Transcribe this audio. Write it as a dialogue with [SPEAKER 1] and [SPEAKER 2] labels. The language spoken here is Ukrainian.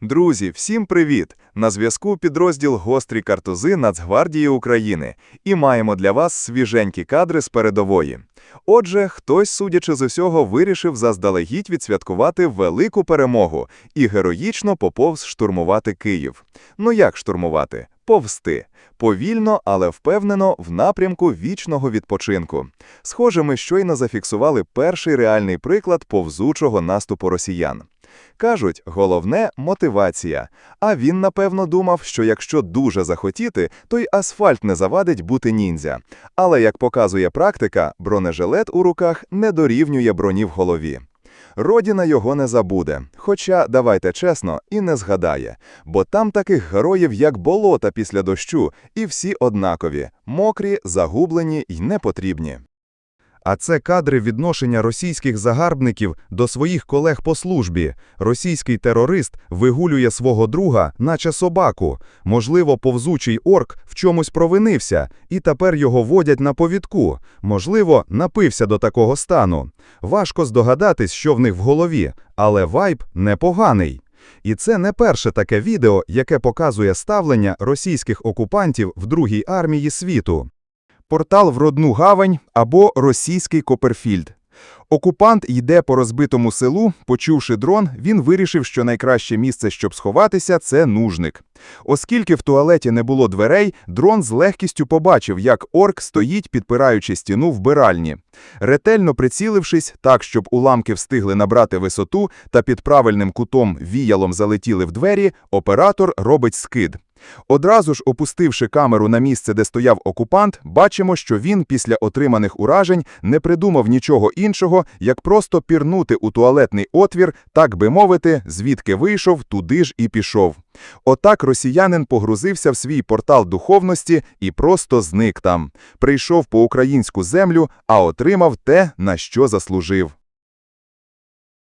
[SPEAKER 1] Друзі, всім привіт! На зв'язку підрозділ Гострі картузи Нацгвардії України. І маємо для вас свіженькі кадри з передової. Отже, хтось, судячи з усього, вирішив заздалегідь відсвяткувати велику перемогу і героїчно поповз штурмувати Київ. Ну як штурмувати? Повсти. Повільно, але впевнено в напрямку вічного відпочинку. Схоже, ми щойно зафіксували перший реальний приклад повзучого наступу росіян. Кажуть, головне мотивація. А він, напевно, думав, що якщо дуже захотіти, то й асфальт не завадить бути ніндзя. Але, як показує практика, бронежилет у руках не дорівнює броні в голові. Родіна його не забуде, хоча, давайте чесно, і не згадає, бо там таких героїв, як болота після дощу, і всі однакові, мокрі, загублені й непотрібні.
[SPEAKER 2] А це кадри відношення російських загарбників до своїх колег по службі. Російський терорист вигулює свого друга, наче собаку. Можливо, повзучий орк в чомусь провинився, і тепер його водять на повідку. Можливо, напився до такого стану. Важко здогадатись, що в них в голові, але вайб непоганий. І це не перше таке відео, яке показує ставлення російських окупантів в другій армії світу.
[SPEAKER 1] Портал в родну гавань або російський Коперфільд. Окупант йде по розбитому селу, почувши дрон, він вирішив, що найкраще місце, щоб сховатися, це нужник. Оскільки в туалеті не було дверей, дрон з легкістю побачив, як орк стоїть, підпираючи стіну вбиральні. Ретельно прицілившись так, щоб уламки встигли набрати висоту та під правильним кутом віялом залетіли в двері, оператор робить скид. Одразу ж опустивши камеру на місце, де стояв окупант, бачимо, що він після отриманих уражень не придумав нічого іншого, як просто пірнути у туалетний отвір, так би мовити, звідки вийшов, туди ж і пішов. Отак росіянин погрузився в свій портал духовності і просто зник там. Прийшов по українську землю, а отримав те, на що заслужив.